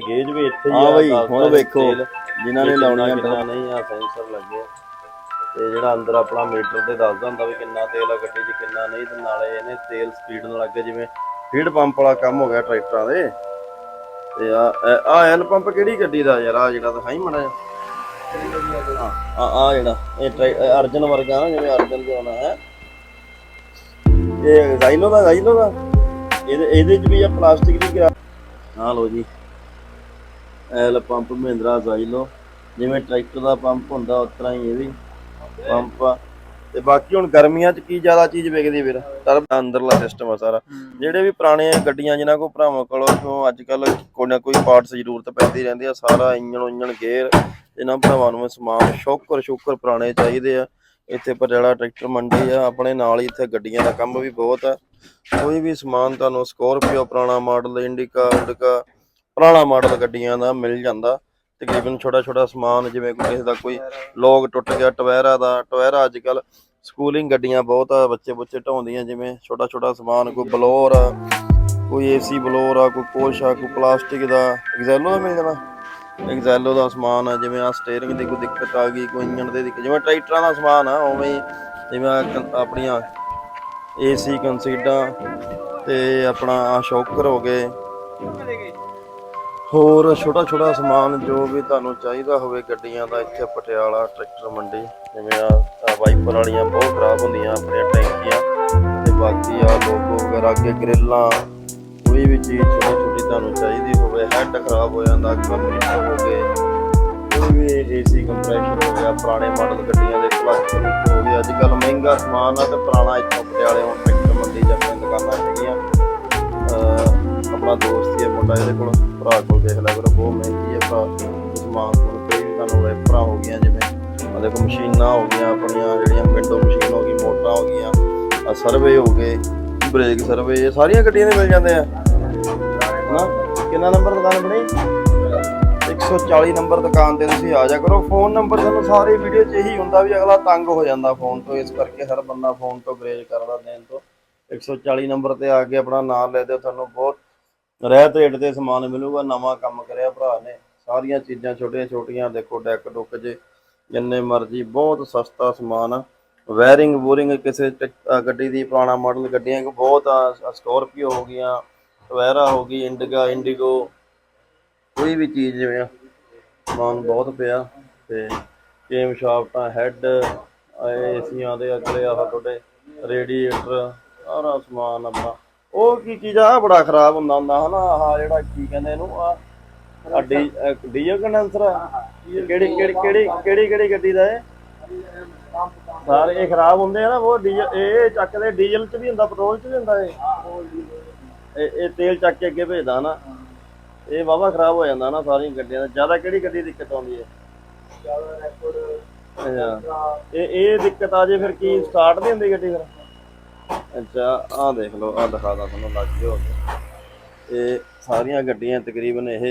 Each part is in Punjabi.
ਗੇਜ ਵੀ ਇੱਥੇ ਹੀ ਆ, ਬਈ ਹੁਣ ਵੇਖੋ ਜਿਨ੍ਹਾਂ ਨੇ ਕਿੰਨਾ ਲਾਉਣੀਆਂ ਕਿੰਨਾ ਨਹੀਂ ਆ ਸੈਂਸਰ ਲੱਗੇ ਆ। ਤੇ ਜਿਹੜਾ ਅੰਦਰ ਆਪਣਾ ਮੀਟਰ ਤੇ ਦੱਸਦਾ ਹੁੰਦਾ ਵੀ ਕਿੰਨਾ ਤੇਲ ਆ ਗੱਡੀ 'ਚ ਕਿੰਨਾ ਨਹੀਂ ਤੇ ਨਾਲੇ ਇਹਨੇ ਤੇਲ ਸਪੀਡ ਨਾਲ ਅੱਗੇ ਜਿਵੇਂ ਫੀਡ ਪੰਪ ਵਾਲਾ ਕੰਮ ਹੋ ਗਿਆ ਟਰੈਕਟਰਾਂ ਦੇ। ਤੇ ਆ ਆ ਐਲ ਪੰਪ ਕਿਹੜੀ ਗੱਡੀ ਦਾ ਯਾਰ? ਆ ਜਿਹੜਾ ਦਿਖਾਈ ਮੜਾ ਆ ਆ ਆ ਜਿਹੜਾ ਇਹ ਅਰਜਨ ਵਰਗਾ ਨਾ ਜਿਵੇਂ ਅਰਜਨ ਦੇ ਹੋਣਾ ਹੈ। ਇਹ ਜ਼ਾਈਲੋ ਦਾ ਜ਼ਾਈਲੋ ਦਾ। ਇਹਦੇ ਇਹਦੇ ਚ ਵੀ ਆ ਪਲਾਸਟਿਕ ਦੀ ਗਰਾ ਹਾਂ ਲੋ ਜੀ। ਐਲ ਪੰਪ ਮਹਿੰਦਰਾ ਜ਼ਾਈਲੋ ਜਿਵੇਂ ਟਰੈਕਟਰ ਦਾ ਪੰਪ ਹੁੰਦਾ ਉਸ ਤਰ੍ਹਾਂ ਹੀ ਇਹ ਵੀ ਪੰਪ ਆ। ਤੇ ਬਾਕੀ ਹੁਣ ਗਰਮੀਆਂ 'ਚ ਕੀ ਜ਼ਿਆਦਾ ਚੀਜ਼ ਵਿਕਦੀ ਵੀਰ? ਟਰਬ ਅੰਦਰਲਾ ਸਿਸਟਮ ਆ ਸਾਰਾ। ਜਿਹੜੇ ਵੀ ਪੁਰਾਣੇ ਗੱਡੀਆਂ ਜਿਨ੍ਹਾਂ ਕੋਲ ਭਰਾਵਾਂ ਕੋਲ ਕਿਉਂ ਅੱਜ ਕੱਲ ਕੋਈ ਨਾ ਕੋਈ ਪਾਰਟਸ ਜ਼ਰੂਰਤ ਪੈਂਦੀ ਰਹਿੰਦੀ ਆ ਸਾਰਾ ਇੰਜਣ ਇੰਜਣ ਗੇਅਰ ਇਹਨਾਂ ਭਰਾਵਾਂ ਨੂੰ ਸਮਾਨ ਸ਼ੋਕਰ ਸ਼ੋਕਰ ਪੁਰਾਣੇ ਚਾਹੀਦੇ ਆ। ਇੱਥੇ ਪਟਿਆਲਾ ਟਰੈਕਟਰ ਮੰਡੀ ਆ ਆਪਣੇ ਨਾਲ ਹੀ ਇੱਥੇ ਗੱਡੀਆਂ ਦਾ ਕੰਮ ਵੀ ਬਹੁਤ ਆ। ਕੋਈ ਵੀ ਸਮਾਨ ਤੁਹਾਨੂੰ ਸਕੋਰਪੀਓ ਪੁਰਾਣਾ ਮਾਡਲ ਇੰਡੀਕਾ ਇੰਡੀਕਾ ਪੁਰਾਣਾ ਮਾਡਲ ਗੱਡੀਆਂ ਦਾ ਮਿਲ ਜਾਂਦਾ। ਤਕਰੀਬਨ ਛੋਟਾ ਛੋਟਾ ਸਮਾਨ, ਜਿਵੇਂ ਕੋਈ ਕਿਸੇ ਦਾ ਕੋਈ ਲੋਗ ਟੁੱਟ ਗਿਆ, ਟਵੈਰਾ ਦਾ, ਟਵੈਰਾ ਅੱਜ ਕੱਲ ਸਕੂਲਿੰਗ ਗੱਡੀਆਂ ਬਹੁਤ ਆ, ਬੱਚੇ ਬੁੱਚੇ ਢਾਉਂਦੀਆਂ, ਜਿਵੇਂ ਛੋਟਾ ਛੋਟਾ ਸਮਾਨ, ਕੋਈ ਬਲੋਰ ਆ, ਕੋਈ ਏਸੀ ਬਲੋਰ ਆ, ਕੋਈ ਕੋਸ਼ ਆ, ਕੋਈ ਪਲਾਸਟਿਕ ਦਾ ਐਗਜ਼ੈਲੋ ਦਾ ਮਿਲ ਜਾਣਾ। ਐਗਜ਼ੈਲੋ ਦਾ ਸਮਾਨ ਆ, ਜਿਵੇਂ ਆ ਸਟੀਅਰਿੰਗ ਦੀ ਕੋਈ ਦਿੱਕਤ ਆ ਗਈ, ਕੋਈ ਇੰਜਣ ਦੇ ਦਿੱਕਤ, ਜਿਵੇਂ ਟਰੈਕਟਰਾਂ ਦਾ ਸਮਾਨ ਆ, ਉਵੇਂ ਜਿਵੇਂ ਆਹ ਕੰ- ਆਪਣੀਆਂ ਏਸੀ ਕੰਸੀਡਾਂ ਤੇ ਆਪਣਾ ਆ ਸ਼ੌਕਰ ਹੋ ਗਏ। ਹੋਰ ਛੋਟਾ ਛੋਟਾ ਸਮਾਨ ਜੋ ਵੀ ਤੁਹਾਨੂੰ ਚਾਹੀਦਾ ਹੋਵੇ ਗੱਡੀਆਂ ਦਾ, ਇੱਥੇ ਪਟਿਆਲਾ, ਟਰੈਕਟਰ, ਮੰਡੀ, ਜਿਵੇਂ ਆ ਵਾਈਪਰ ਵਾਲੀਆਂ ਬਹੁਤ ਖਰਾਬ ਹੁੰਦੀਆਂ ਆਪਣੀਆਂ ਟੈਂਕੀਆਂ ਤੇ ਬਾਕੀ ਆ ਲੋਗੋ ਵਗੈਰਾ, ਅੱਗੇ ਗ੍ਰਿਲਾਂ, ਕੋਈ ਵੀ ਚੀਜ਼ ਛੋਟੀ ਛੋਟੀ ਤੁਹਾਨੂੰ ਚਾਹੀਦੀ ਹੋਵੇ, ਹੈਡ ਖਰਾਬ ਹੋ ਜਾਂਦਾ ਕੰਪਰੈਸ਼ਰ ਹੋ ਗਏ, ਕੋਈ ਵੀ ਏਸੀ ਕੰਪਰੈਸ਼ਰ ਹੋ ਗਿਆ, ਪੁਰਾਣੇ ਮਾਡਲ ਗੱਡੀਆਂ ਦੇ ਕਲਚ ਹੋ ਗਏ ਅੱਜ ਕੱਲ ਮਹਿੰਗਾ ਸਮਾਨ ਆ ਤੇ ਪੁਰਾਣਾ ਇੱਥੋਂ ਪਟਿਆਲੇ ਹੁਣ ਟਰੈਕਟਰ, ਮੰਡੀ ਜਾਂ ਦੁਕਾਨਾਂ ਹੈਗੀਆਂ, ਅਹ ਆਪਣਾ ਦੋਸਤ ਹੀ ਹੈ ਇਹਦੇ ਕੋਲ। ਭਰਾ ਕੋਲ ਦੇਖ ਲਿਆ ਕਰੋ, ਬਹੁਤ ਮਹਿੰਗੀ ਹੈ ਭਰਾ। ਸਮਾਨ ਕੋਲ ਕੋਈ ਵੀ ਤੁਹਾਨੂੰ ਵੈਪਰਾਂ ਹੋ ਗਈਆਂ ਜਿਵੇਂ। ਆ ਦੇਖੋ ਮਸ਼ੀਨਾਂ ਹੋ ਗਈਆਂ ਆਪਣੀਆਂ, ਜਿਹੜੀਆਂ ਵਿੰਡੋ ਮਸ਼ੀਨ ਹੋ ਗਈ, ਮੋਟਰਾਂ ਹੋ ਗਈਆਂ। ਆ ਸਰਵੇ ਹੋ ਗਏ ਬ੍ਰੇਕ ਸਰਵੇ ਇਹ ਸਾਰੀਆਂ ਗੱਡੀਆਂ ਦੇ ਮਿਲ ਜਾਂਦੇ ਆ। ਹਨਾ? ਕਿੰਨਾ ਨੰਬਰ ਦੁਕਾਨ ਬਣੀ? 140 ਨੰਬਰ ਦੁਕਾਨ ਤੇ ਤੁਸੀਂ ਆ ਜਾ ਕਰੋ। ਫੋਨ ਨੰਬਰ ਤੁਹਾਨੂੰ ਸਾਰੇ ਵੀਡੀਓ 'ਚ ਇਹੀ ਹੁੰਦਾ ਵੀ ਅਗਲਾ ਤੰਗ ਹੋ ਜਾਂਦਾ ਫੋਨ ਤੋਂ। ਇਸ ਕਰਕੇ ਹਰ ਬੰਦਾ ਫੋਨ ਤੋਂ ਗਰੇਜ ਕਰਦਾ ਦੇਣ ਤੋਂ। 140 ਨੰਬਰ ਤੇ ਆ ਕੇ ਆਪਣਾ ਨਾਮ ਲੈ ਦਿਓ। ਤੁਹਾਨੂੰ ਬਹੁਤ ਰਹਿਤ ਰੇਟ ਤੇ ਸਮਾਨ ਮਿਲੂਗਾ, ਨਵਾਂ ਕੰਮ ਕਰਿਆ ਭਰਾ ਨੇ। ਸਾਰੀਆਂ ਚੀਜ਼ਾਂ ਛੋਟੀਆਂ ਛੋਟੀਆਂ, ਦੇਖੋ ਡੈਕ ਡੁੱਕ ਜੇ, ਜਿੰਨੇ ਮਰਜ਼ੀ, ਬਹੁਤ ਸਸਤਾ ਸਮਾਨ ਆ। ਵਾਇਰਿੰਗ ਵੂਰਿੰਗ ਕਿਸੇ ਗੱਡੀ ਦੀ, ਪੁਰਾਣਾ ਮਾਡਲ ਗੱਡੀਆਂ ਕੋ ਬਹੁਤ ਆ ਸਕਾਰਪੀਓ ਹੋ ਗਈਆਂ ਟਵੈਰਾ ਹੋ ਗਈ, ਇੰਡਿਗਾ, ਇੰਡੀਗੋ, ਕੋਈ ਵੀ ਚੀਜ਼ ਜਿਵੇਂ ਸਮਾਨ ਬਹੁਤ ਪਿਆ। ਤੇ ਕੇਮ ਸ਼ਾਫਟਾਂ, ਹੈਡ, ਏਸੀਆਂ ਦੇ ਅਗਲੇ ਆਹ ਤੁਹਾਡੇ ਰੇਡੀਏਟਰ, ਸਾਰਾ ਸਮਾਨ ਆਪਣਾ ਉਹ ਕੀ ਚੀਜ਼ ਆ? ਬੜਾ ਖਰਾਬ ਹੁੰਦਾ ਹੁੰਦਾ ਹਨਾ? ਆਹ ਜਿਹੜਾ ਕੀ ਕਹਿੰਦੇ ਇਹਨੂੰ? ਆ ਆ ਡੀ ਡੀਜ਼ਲ ਕੰਡੈਂਸਰ ਕਿਹੜੀ ਕਿਹੜੀ ਕਿਹੜੀ ਕਿਹੜੀ ਕਿਹੜੀ ਗੱਡੀ ਦਾ ਇਹ? ਸਾਰੇ ਇਹ ਖਰਾਬ ਹੁੰਦੇ ਆ ਨਾ ਉਹ ਡੀਜ਼ਲ ਇਹ ਚੱਕਦੇ ਡੀਜ਼ਲ ਚ ਵੀ ਹੁੰਦਾ ਪੈਟਰੋਲ ਚ ਵੀ ਹੁੰਦਾ ਇਹ? ਇਹ ਤੇਲ ਚੱਕ ਕੇ ਅੱਗੇ ਭੇਜਦਾ ਨਾ ਇਹ ਵਾਵਾ ਖਰਾਬ ਹੋ ਜਾਂਦਾ ਨਾ ਸਾਰੀਆਂ ਗੱਡੀਆਂ ਦਾ। ਜ਼ਿਆਦਾ ਕਿਹੜੀ ਗੱਡੀ ਦਿੱਕਤ ਆਉਂਦੀ ਹੈ ਅੱਛਾ। ਇਹ ਇਹ ਦਿੱਕਤ ਆ ਜੇ ਫਿਰ ਕੀ ਸਟਾਰਟ ਨਹੀਂ ਹੁੰਦੀ ਗੱਡੀ ਫਿਰ? ਅੱਛਾ ਆਹ ਦੇਖ ਲਓ ਆਹ ਦਿਖਾਦਾ ਤੁਹਾਨੂੰ ਲੱਗ ਗਿਆ ਇਹ ਸਾਰੀਆਂ ਗੱਡੀਆਂ ਤਕਰੀਬਨ ਇਹ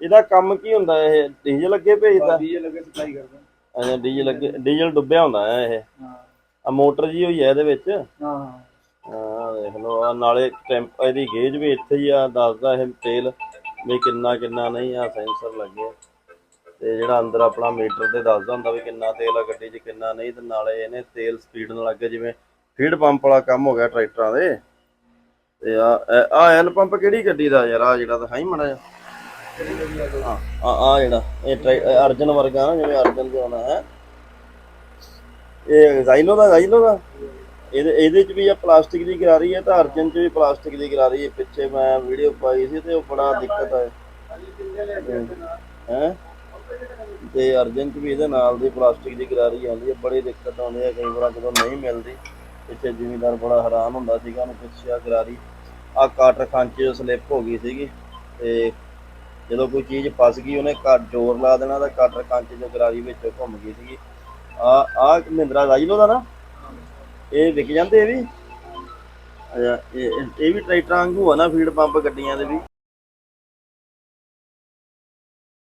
ਇਹਦਾ ਕੰਮ ਕੀ ਹੁੰਦਾ ਇਹ? ਡੀਜ਼ਲ ਅੱਗੇ ਭੇਜਦਾ? ਡੀਜ਼ਲ ਲੱਗੇ ਸਪਲਾਈ ਕਰਦਾ। ਅੱਛਾ ਡੀਜ਼ਲ ਅੱਗੇ ਡੀਜ਼ਲ ਡੁੱਬਿਆ ਹੁੰਦਾ ਹੈ ਇਹ। ਹਾਂ। ਆ ਮੋਟਰ ਜੀ ਹੋਈ ਹੈ ਇਹਦੇ ਵਿੱਚ? ਹਾਂ। ਆਹ ਦੇਖ ਲਓ ਆ ਨਾਲੇ ਟੈਂਪ ਇਹਦੀ ਗੇਜ ਵੀ ਇੱਥੇ ਹੀ ਆ ਦੱਸਦਾ ਇਹ ਤੇਲ ਵੀ ਕਿੰਨਾ ਕਿੰਨਾ ਨਹੀਂ ਆ ਸੈਂਸਰ ਲੱਗੇ। ਤੇ ਜਿਹੜਾ ਅੰਦਰ ਆਪਣਾ ਮੀਟਰ ਤੇ ਦੱਸਦਾ ਹੁੰਦਾ ਵੀ ਕਿੰਨਾ ਤੇਲ ਆ ਗੱਡੀ 'ਚ ਕਿੰਨਾ ਨਹੀਂ ਤੇ ਨਾਲੇ ਇਹਨੇ ਤੇਲ ਸਪੀਡ ਨਾਲ ਅੱਗੇ ਜਿਵੇਂ ਫੀਡ ਪੰਪ ਵਾਲਾ ਕੰਮ ਹੋ ਗਿਆ ਟਰੈਕਟਰਾਂ ਦੇ। ਤੇ ਆ ਆ ਐਲ ਪੰਪ ਕਿਹੜੀ ਗੱਡੀ ਦਾ ਯਾਰ? ਆ ਜਿਹੜਾ ਦਿਖਾਈ ਮੜਾ ਜਾ ਆ ਆ ਜਿਹੜਾ, ਇਹ ਅਰਜਨ ਵਰਗਾ ਨਾ, ਜਿਵੇਂ ਅਰਜਨ ਦੇ ਹੋਣਾ ਹੈ। ਇਹ ਜ਼ਾਈਲੋ ਦਾ ਜ਼ਾਈਲੋ ਦਾ? ਇਹਦੇ ਇਹਦੇ ਚ ਵੀ ਆ ਪਲਾਸਟਿਕ ਦੀ ਗਰਾਰੀ ਹੈ ਤਾਂ ਅਰਜਨ ਚ ਵੀ ਪਲਾਸਟਿਕ ਦੀ ਗਰਾਰੀ ਹੈ। ਪਿੱਛੇ ਮੈਂ ਵੀਡੀਓ ਪਾਈ ਸੀ ਤੇ ਉਹ ਬੜਾ ਦਿੱਕਤ ਹੈ ਹੈ? ਤੇ ਅਰਜਨ ਚ ਵੀ ਇਹਦੇ ਨਾਲ ਦੀ ਪਲਾਸਟਿਕ ਦੀ ਗਰਾਰੀ ਆਉਂਦੀ ਹੈ। ਬੜੀ ਦਿੱਕਤ ਆਉਂਦੀ ਹੈ। ਕਈ ਵਾਰ ਜਦੋਂ ਨਹੀਂ ਮਿਲਦੀ ਇੱਥੇ ਜ਼ਿਮੀਦਾਰ ਬੜਾ ਹੈਰਾਨ ਹੁੰਦਾ ਸੀਗਾ, ਉਹਨੂੰ ਪੁੱਛਿਆ ਗਰਾਰੀ ਆ ਕਾਟਰ ਖਾਂਚੇ ਸਲਿੱਪ ਹੋ ਗਈ ਸੀਗੀ ਤੇ ਜਦੋਂ ਕੋਈ ਚੀਜ਼ ਫਸ ਗਈ, ਉਹਨੇ ਘੱਟ ਜ਼ੋਰ ਲਾ ਦੇਣਾ ਤਾਂ ਕਾਟਰ ਖਾਂਚੇ ਜੋ ਗਰਾਰੀ ਵਿੱਚ ਘੁੰਮ ਗਈ ਸੀਗੀ। ਆ ਆ ਮਹਿੰਦਰਾ ਰਾਜਲੋ ਦਾ ਨਾ, ਇਹ ਵਿਕ ਜਾਂਦੇ ਇਹ ਵੀ। ਇਹ- ਇਹ ਵੀ ਟਰੈਕਟਰਾਂ ਵਾਂਗੂ ਆ ਨਾ ਫੀਡ ਪੰਪ ਗੱਡੀਆਂ ਦੇ ਵੀ।